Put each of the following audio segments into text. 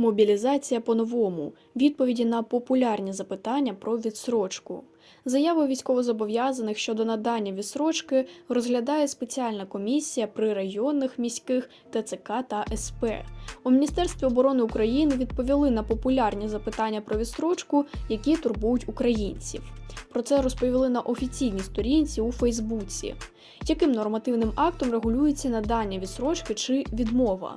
Мобілізація по-новому. Відповіді на популярні запитання про відсрочку. Заяви військовозобов'язаних щодо надання відсрочки розглядає спеціальна комісія при районних міських ТЦК та СП. У Міністерстві оборони України відповіли на популярні запитання про відсрочку, які турбують українців. Про це розповіли на офіційній сторінці у Фейсбуці. Яким нормативним актом регулюється надання відсрочки чи відмова?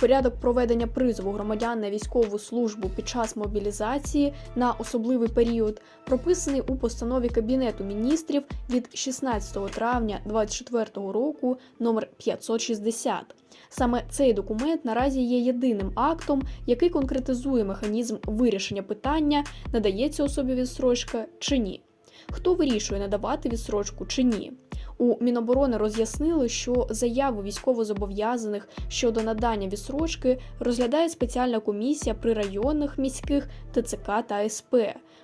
Порядок проведення призову громадян на військову службу під час мобілізації на особливий період прописаний у постанові Кабінету міністрів від 16 травня 2024 року номер 560. Саме цей документ наразі є єдиним актом, який конкретизує механізм вирішення питання, надається особі відстрочка чи ні. Хто вирішує надавати відстрочку чи ні? У Міноборони роз'яснили, що заяву військовозобов'язаних щодо надання відсрочки розглядає спеціальна комісія при районних міських ТЦК та СП.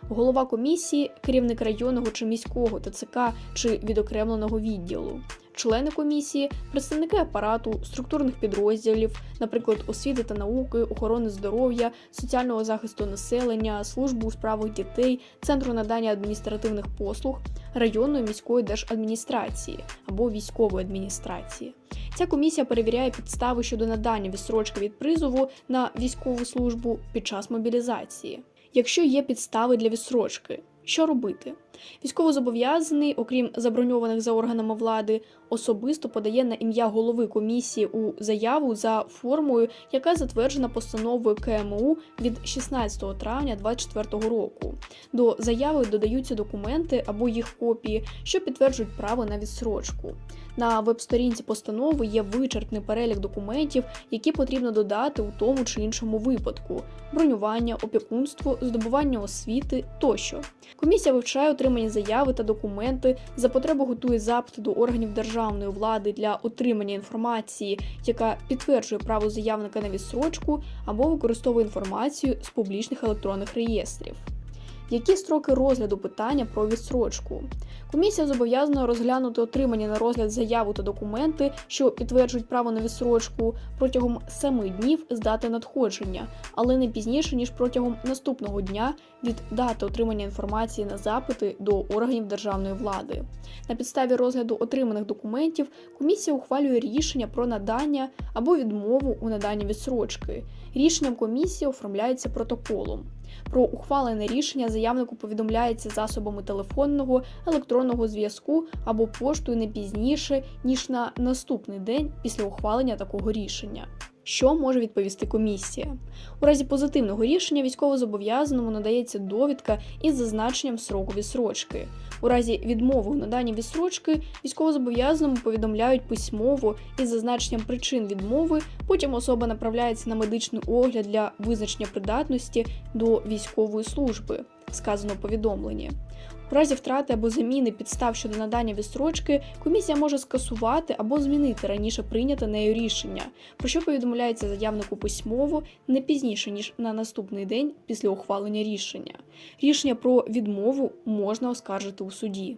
Голова комісії, керівник районного чи міського ТЦК чи відокремленого відділу. Члени комісії, представники апарату, структурних підрозділів, наприклад, освіти та науки, охорони здоров'я, соціального захисту населення, службу у справах дітей, центру надання адміністративних послуг, районної міської держадміністрації або військової адміністрації. Ця комісія перевіряє підстави щодо надання відстрочки від призову на військову службу під час мобілізації. Якщо є підстави для відстрочки, що робити? Військовозобов'язаний, окрім заброньованих за органами влади, особисто подає на ім'я голови комісії у заяву за формою, яка затверджена постановою КМУ від 16 травня 2024 року. До заяви додаються документи або їх копії, що підтверджують право на відсрочку. На веб-сторінці постанови є вичерпний перелік документів, які потрібно додати у тому чи іншому випадку: бронювання, опікунство, здобування освіти тощо. Комісія вивчає отримані заяви та документи, за потреби готує запити до органів державної влади для отримання інформації, яка підтверджує право заявника на відсрочку, або використовує інформацію з публічних електронних реєстрів. Які строки розгляду питання про відсрочку? Комісія зобов'язана розглянути отримані на розгляд заяву та документи, що підтверджують право на відсрочку протягом 7 днів з дати надходження, але не пізніше ніж протягом наступного дня від дати отримання інформації на запити до органів державної влади. На підставі розгляду отриманих документів комісія ухвалює рішення про надання або відмову у наданні відсрочки. Рішенням комісії оформляється протоколом. Про ухвалене рішення заявнику повідомляється засобами телефонного, електронного зв'язку або поштою не пізніше, ніж на наступний день після ухвалення такого рішення. Що може відповісти комісія? У разі позитивного рішення військовозобов'язаному надається довідка із зазначенням сроку відсрочки. У разі відмови у наданні відсрочки військовозобов'язаному повідомляють письмово із зазначенням причин відмови. Потім особа направляється на медичний огляд для визначення придатності до військової служби. Сказано у повідомленні. У разі втрати або заміни підстав щодо надання відстрочки, комісія може скасувати або змінити раніше прийняте нею рішення, про що повідомляється заявнику письмово не пізніше ніж на наступний день після ухвалення рішення. Рішення про відмову можна оскаржити у суді.